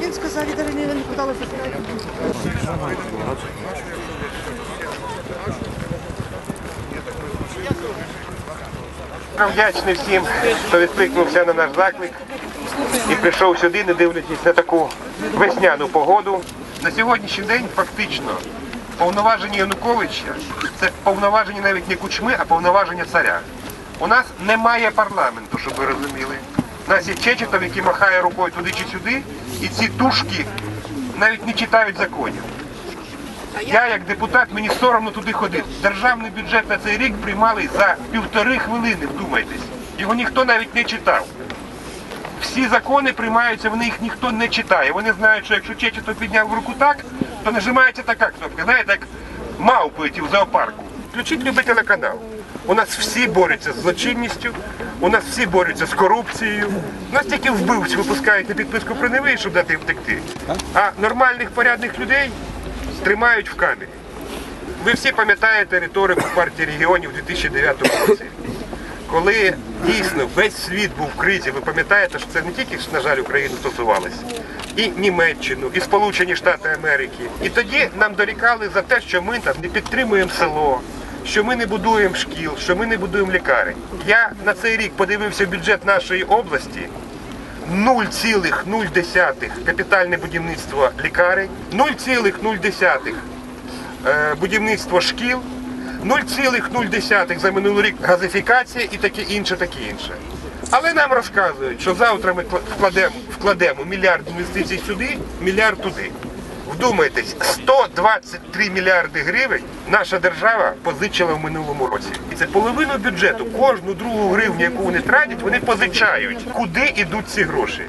Він сказав, і навіть не питали, питали. Вдячний всім, хто відкликнувся на наш заклик і прийшов сюди, не дивлячись на таку весняну погоду. На сьогоднішній день фактично повноваження Януковича це повноваження навіть не кучми, а повноваження царя. У нас немає парламенту, щоб ви розуміли. У нас є Чечетов, який махає рукою туди чи сюди, і ці тушки навіть не читають законів. Я як депутат, мені соромно туди ходити. Державний бюджет на цей рік приймали за півтори хвилини, вдумайтесь. Його ніхто навіть не читав. Всі закони приймаються, вони їх ніхто не читає. Вони знають, що якщо Чечетов підняв руку так, то нажимається така кнопка. Знаєте, як мавпи в зоопарку. Включіть любий телеканал. У нас всі борються з злочинністю, у нас всі борються з корупцією. У нас тільки вбивць випускають на підписку про невий, щоб дати їм втекти. А нормальних порядних людей тримають в камері. Ви всі пам'ятаєте риторику партії регіонів у 2009 році, коли дійсно весь світ був в кризі. Ви пам'ятаєте, що це не тільки, на жаль, Україну стосувалося, і Німеччину, і Сполучені Штати Америки. І тоді нам дорікали за те, що ми там не підтримуємо село, що ми не будуємо шкіл, що ми не будуємо лікарень. Я на цей рік подивився бюджет нашої області. 0,0 капітальне будівництво лікарень, 0,0 е, будівництво шкіл, 0,0 за минулий рік газифікація і таке інше, таке інше. Але нам розказують, що завтра ми вкладемо, вкладемо мільярд інвестицій сюди, мільярд туди. Вдумайтесь, 123 мільярди гривень наша держава позичила в минулому році. І це половину бюджету. Кожну другу гривню, яку вони тратять, вони позичають. Куди йдуть ці гроші?